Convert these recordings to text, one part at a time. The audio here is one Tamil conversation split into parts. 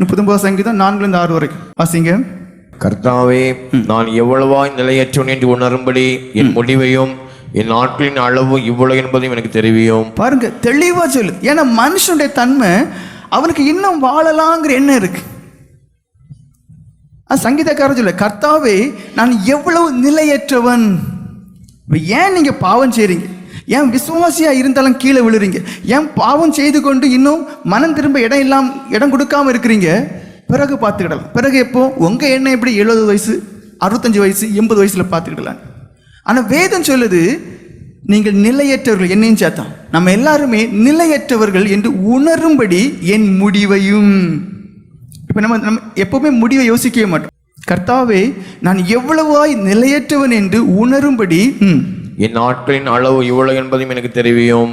முப்பத்தொன்பது சங்கீதம் நான்குலேருந்து ஆறு வரைக்கும். வாசிங்க. கர்த்தாவே நான் எவ்வளவாய் நிலையற்றவன் என்று உணரும்படி என் முடிவையும் என் நாட்களின் அளவு இவ்வளவு என்பதையும் எனக்கு தெரிவியும். பாருங்க தெளிவா சொல்லு. ஏன்னா மனுஷனுடைய தன்மை அவனுக்கு இன்னும் வாழலாங்கிற எண்ணம் இருக்கு. அது சங்கீதக்காரர் சொல்ல கர்த்தாவே நான் எவ்வளவு நிலையற்றவன்? ஏன் நீங்க பாவம் செய்றீங்க? ஏன் விசுவாசியாக இருந்தாலும் கீழே விழுறீங்க? ஏன் பாவம் செய்து கொண்டு இன்னும் மனம் திரும்ப இடம் இல்லாம இடம் கொடுக்காம இருக்கிறீங்க? பிறகு பார்த்துக்கிடலாம். பிறகு எப்போ? உங்க எண்ணம் எப்படி? எழுபது வயசு அறுபத்தஞ்சு வயசு எண்பது வயசுல பார்த்துக்கிடலாம். ஆனால் வேதம் சொல்லுது நீங்கள் நிலையற்றவர்கள் என்னையும் சேர்த்தான் நம்ம எல்லாருமே நிலையற்றவர்கள் என்று உணரும்படி என் முடிவையும். இப்போ நம்ம நம்ம எப்பவுமே முடிவை யோசிக்கவே மாட்டோம். கர்த்தாவே நான் எவ்வளவாய் நிலையற்றவன் என்று உணரும்படி ம், என் நாட்களின் அளவு இவ்வளவு என்பதையும் எனக்கு தெரிவியும்.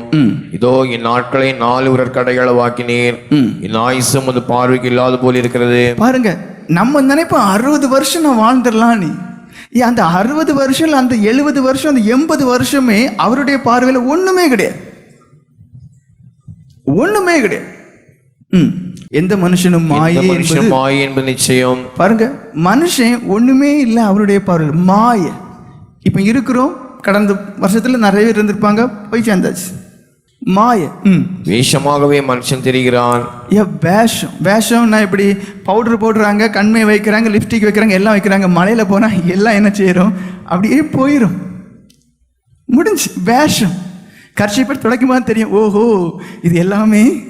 இதோ என் நாட்களை நாலு உரர் கடைகளவாக்கினீர். என் ஆயுசும் அது பார்வைக்கு இல்லாத போல் இருக்கிறது. பாருங்க நம்ம நினைப்போம் அறுபது வருஷம் நான் வாழ்ந்துடலாம் நீ. அந்த அறுபது வருஷம் அந்த எழுபது வருஷம் அந்த எண்பது வருஷமே அவருடைய பார்வையில் ஒண்ணுமே கிடையாது. ஒண்ணுமே கிடையாது. எந்த மனுஷனும் மாயை மாயை என்பது நிச்சயம். பாருங்க மனுஷன் ஒண்ணுமே இல்லை அவருடைய பார்வையில். மாய. இப்போ இருக்கிறோம் கடந்த வருஷத்துல நிறைய பேர் இருந்திருப்பாங்க. போய் சேர்ந்தாச்சு. மாய. ம். வேஷமாகவே மனுஷன் தெரிகிறான். ஏ வேஷம். வேஷம்னா எப்படி? பவுடர் போடுறாங்க கண்மை வைக்கிறாங்க லிப்ஸ்டிக் வைக்கிறாங்க எல்லாம் வைக்கிறாங்க. மலையில போனா எல்லாம் என்ன செய்யறோம்? அப்படியே போயிடும் முடிஞ்சு. வேஷம். கர்ஷிப்பை துடைக்கும் போது தெரியும். ஓஹோ இது எல்லாமே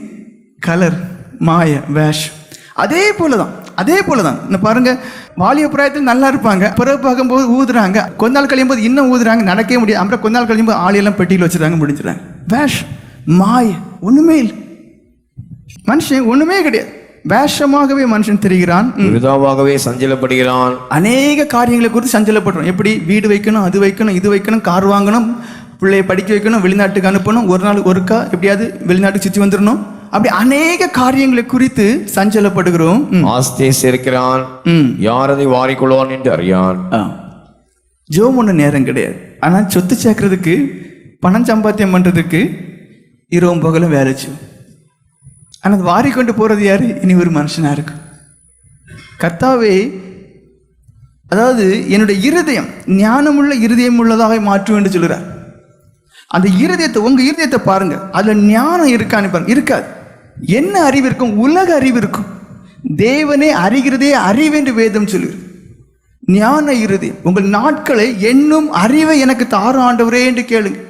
கலர் மாய வேஷம். அதே போல தான் அதே போல தான் இந்த பாருங்க வாலிய பிராயத்தில் நல்லா இருப்பாங்க. பிறகு பார்க்கும்போது ஊதுறாங்க. கொஞ்ச நாள் கழியும் போது இன்னும் ஊதுறாங்க. நடக்கவே முடியாது. அப்புறம் கொஞ்ச நாள் கழியும் போது ஆளியெல்லாம் பெட்டியில் வச்சிருக்காங்க முடிஞ்சிடறாங்க. வேஷம் மாய ஒண்ணுமே இல்லை. மனுஷன் ஒண்ணுமே கிடையாது. வேஷமாகவே மனுஷன் தெரிகிறான். ம். விருதாவாகவே சஞ்சலப்படுகிறான். அநேக காரியங்களை குறித்து சஞ்சலப்படுறோம். எப்படி? வீடு வைக்கணும் அது வைக்கணும் இது வைக்கணும் கார் வாங்கணும் பிள்ளைய படிக்க வைக்கணும் வெளிநாட்டுக்கு அனுப்பணும். ஒரு நாள் ஒருக்கா எப்படியாவது வெளிநாட்டுக்கு சுற்றி வந்துடணும். அப்படி அநேக காரியங்களை குறித்து சஞ்சலப்படுகிறோம். சேர்க்கிறான் ம். யார் அதை வாரிக்கொள்வான் என்று அறியான். ஜோம் ஒன்றும் நேரம் கிடையாது. ஆனால் சொத்து சேர்க்கறதுக்கு பணம் சம்பாத்தியம் பண்ணுறதுக்கு இரவும் பகலும் வேலை செய்யும். ஆனால் வாரி கொண்டு போகிறது யாரு? இனி ஒரு மனுஷனாக இருக்கும் கர்த்தாவே அதாவது என்னுடைய இருதயம் ஞானமுள்ள இருதயம் உள்ளதாக மாற்றும் என்று சொல்கிறார் அந்த இருதயத்தை உங்க இருதயத்தை பாருங்க. அதுல ஞானம் இருக்கான்னு பாருங்க. இருக்காது. என்ன அறிவு இருக்கும் உலக அறிவு இருக்கும் தேவனே அறிகிறதே அறிவென்று வேதம் சொல்லுகிறது. ஞான இறுதி. உங்கள் நாட்களை என்னும் அறிவை எனக்கு தார ஆண்டவரே என்று கேளுங்க